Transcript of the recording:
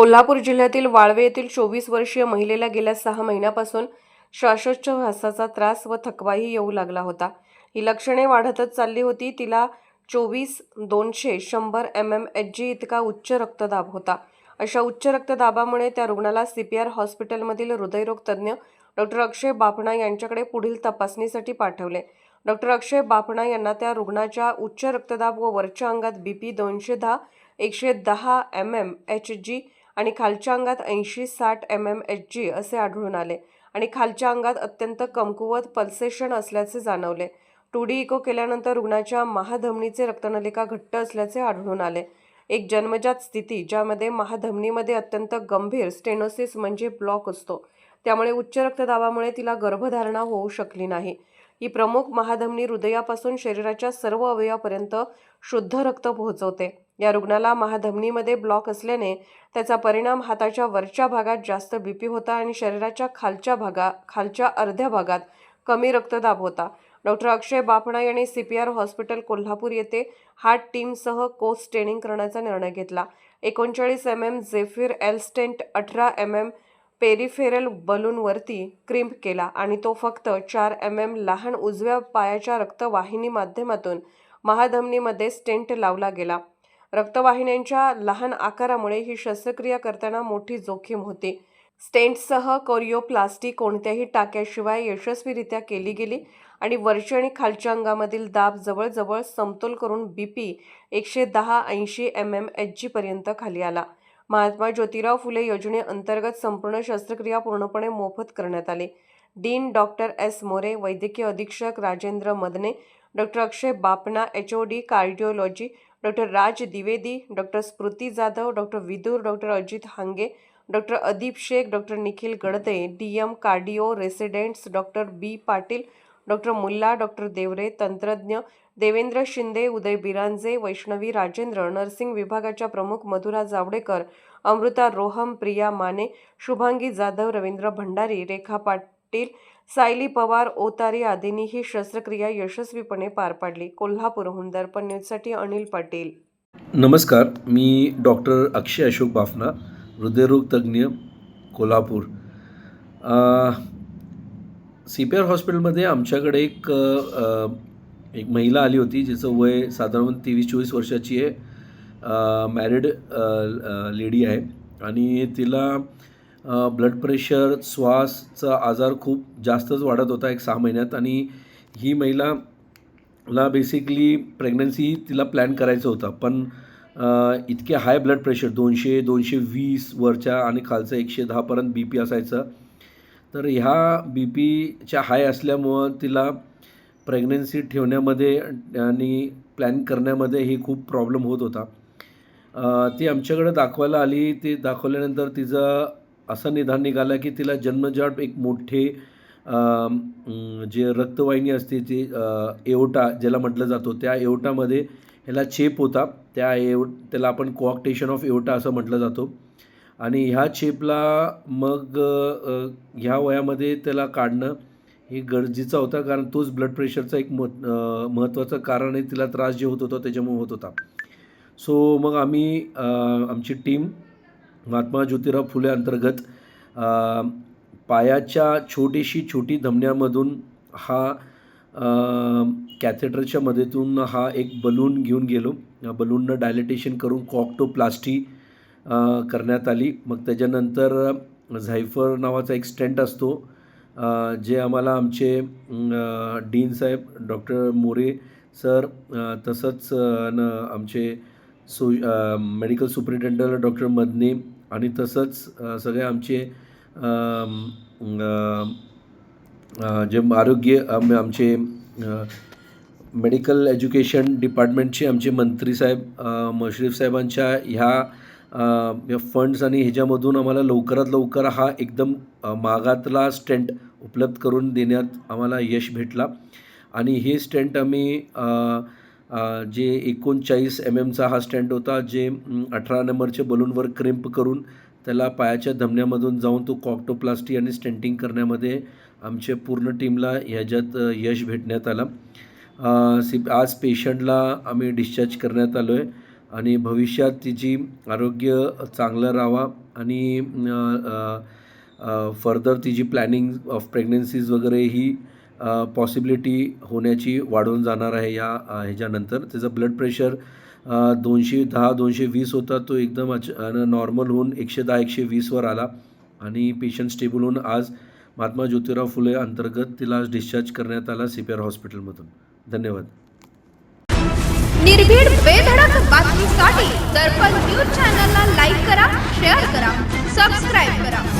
कोल्हापूर जिल्ह्यातील वाळवे येथील चोवीस वर्षीय महिलेला गेल्या सहा महिन्यापासून श्वासोच्छवासाचा त्रास व थकवाही येऊ लागला होता. ही लक्षणे वाढतच चालली होती. तिला चोवीस दोनशे शंभर एम एम एच जी इतका उच्च रक्तदाब होता. अशा उच्च रक्तदाबामुळे त्या रुग्णाला सी पी आर हॉस्पिटलमधील हृदयरोग तज्ज्ञ डॉक्टर अक्षय बापणा यांच्याकडे पुढील तपासणीसाठी पाठवले. डॉक्टर अक्षय बापणा यांना त्या रुग्णाच्या उच्च रक्तदाब व वरच्या अंगात बी पी दोनशे दहा एकशे दहा एम एम एच जी आणि खालच्या अंगात ऐंशी साठ एम एम एच जी असे आढळून आले. आणि खालच्या अंगात अत्यंत कमकुवत पल्सेशन असल्याचे जाणवले. टू डी इको केल्यानंतर रुग्णाच्या महाधमनीचे रक्तनलिका घट्ट असल्याचे आढळून आले. एक जन्मजात स्थिती ज्यामध्ये महाधमनीमध्ये अत्यंत गंभीर स्टेनोसिस म्हणजे ब्लॉक असतो. त्यामुळे उच्च रक्तदाबामुळे तिला गर्भधारणा होऊ शकली नाही. ही प्रमुख महाधमनी हृदयापासून शरीराच्या सर्व अवयवापर्यंत शुद्ध रक्त पोहोचवते. या रुग्णाला महाधमनीमध्ये ब्लॉक असल्याने त्याचा परिणाम हाताच्या वरच्या भागात जास्त बीपी होता आणि शरीराच्या खालच्या भागा खालच्या अर्ध्या भागात कमी रक्तदाब होता. डॉक्टर अक्षय बापणा यांनी C P R hospital Kolhapur येथे हार्ट टीमसह कोच ट्रेनिंग करण्याचा निर्णय घेतला. एकोणचाळीस एम एम झेफिर एलस्टेंट अठरा एम एम पेरिफेरल बलूनवरती क्रिम्प केला आणि तो फक्त चार एम एम लहान उजव्या पायाच्या रक्तवाहिनी माध्यमातून महाधमनीमध्ये स्टेंट लावला गेला. रक्तवाहिन्यांच्या लहान आकारामुळे ही शस्त्रक्रिया करताना मोठी जोखीम होती. स्टेंटसह कोरिओप्लास्टी कोणत्याही टाक्याशिवाय यशस्वीरित्या केली गेली आणि वरच्या आणि खालच्या अंगामधील दाब जवळजवळ समतोल करून बी पी एकशे दहा ऐंशी एम एम एच जीपर्यंत खाली आला. महात्मा ज्योतिराव फुले योजनेअंतर्गत संपूर्ण शस्त्रक्रिया पूर्णपणे मोफत करण्यात आले. Dean doctor S. मोरे वैद्यकीय अधीक्षक Rajendra Madane doctor Akshay Bapna H O D cardiology doctor Raj Dwivedi doctor Smriti Jadhav doctor Vidur doctor Ajit Hange doctor Adeep Shaikh doctor Nikhil Gadade D M cardio residents doctor B Patil doctor Mulla doctor Deore तंत्रज्ञ Devendra Shinde Uday Biranje Vaishnavi Rajendra nursing विभागाच्या प्रमुख मधुरा जावडेकर अमृता रोहम प्रिया माने शुभांगी जाधव रवींद्र भंडारी रेखा पाटील सायली पवार ओतारी आदींनी ही शस्त्रक्रिया यशस्वीपणे पार पाडली. कोल्हापूरहून दर्पण न्यूजसाठी अनिल पाटील. नमस्कार मी डॉक्टर अक्षय अशोक बाफना हृदयरोग तज्ज्ञ कोल्हापूर. सी पी आर हॉस्पिटलमध्ये आमच्याकडे एक एक महिला आली होती जिचं वय साधारण तेवीस चोवीस वर्षाची आहे. मॅरिड लेडी आहे. आणि तिला ब्लड प्रेशर श्वासचा आजार खूप जास्तच वाढत होता एक सहा महिन्यात. आणि ही महिला ला बेसिकली प्रेग्नन्सी तिला प्लॅन करायचं होतं. पण इतके हाय ब्लड प्रेशर दोनशे दोनशे वीस वरच्या आणि खालचं एकशे दहापर्यंत बी पी असायचं. तर ह्या बी पीच्या हाय असल्यामुळं तिला प्रेग्नन्सी ठेवण्यामध्ये आणि प्लॅन करण्यामध्ये ही खूप प्रॉब्लेम होत होता. ती आमच्याकडे दाखवायला आली. ती दाखवल्यानंतर तिचं असं निदान निघालं की तिला जन्मजाट एक मोठे जे रक्तवाहिनी असते ते एवटा ज्याला म्हटलं जातो त्या एवटामध्ये ह्याला चेप होता. त्या एव त्याला आपण कॉक्टेशन ऑफ एवटा असं म्हटलं जातो. आणि ह्या चेपला मग ह्या वयामध्ये त्याला काढणं हे गरजेचा होता कारण तोच ब्लड प्रेशरचा एक मह महत्त्वाचं कारण आहे. तिला त्रास जे होत होता त्याच्यामुळे होत होता. सो मग आम्ही आमची टीम महात्मा ज्योतिराव फुले अंतर्गत पायाच्या छोटीशी छोटी धमन्यामधून हा कॅथेटरच्या मदतीतून हा एक बलून घेऊन गेलो. बलूननं डायलिटेशन करून कॉक्टोप्लास्टी करण्यात आली. मग त्याच्यानंतर झायफर नावाचा एक स्टेंट असतो. जे आम्हाला आमचे डीन साहेब डॉक्टर मोरे सर तसंच न आमचे सु मेडिकल सुपरिटेंडंट डॉक्टर मदने आणि तसंच सगळे आमचे जे आरोग्य आम आमचे मेडिकल एज्युकेशन डिपार्टमेंटचे आमचे मंत्री साहेब मशरीफ साहेबांच्या ह्या या फंड्स आणि ह्याच्यामधून आम्हाला लवकरात लवकर हा एकदम मागातला स्टेंट उपलब्ध करून देण्यात आम्हाला यश भेटला. आणि हे स्टेंट आम्ही जे एकोणचाळीस एम एमचा हा स्टँड होता जे अठरा नंबरच्या बलूनवर क्रिम्प करून त्याला पायाच्या धमन्यामधून जाऊन तो कॉक्टोप्लास्टी आणि स्टेंटिंग करण्यामध्ये आमच्या पूर्ण टीमला ह्याच्यात यश भेटण्यात आलं. अ, सी आज पेशंटला आम्ही डिस्चार्ज करण्यात आलो आहे आणि भविष्यात तिची आरोग्य चांगलं राहावा आणि फर्दर तिची प्लॅनिंग ऑफ प्रेग्नन्सीज वगैरे ही पॉसिबिलिटी होण्याची वाढून जाणार आहे या ह्याच्यानंतर. त्याचं ब्लड प्रेशर दोनशे दहा दोनशे वीस होता तो एकदम अच नॉर्मल होऊन एकशे दहा एकशे वीसवर आला. आणि पेशंट स्टेबल होऊन आज महात्मा ज्योतिराव फुले अंतर्गत तिला आज डिस्चार्ज करण्यात आला सी पी आर हॉस्पिटलमधून धन्यवाद. निर्भीड बेधडक बातमीसाठी दर्पण न्यूज चॅनलला लाईक करा शेअर करा सबस्क्राईब करा.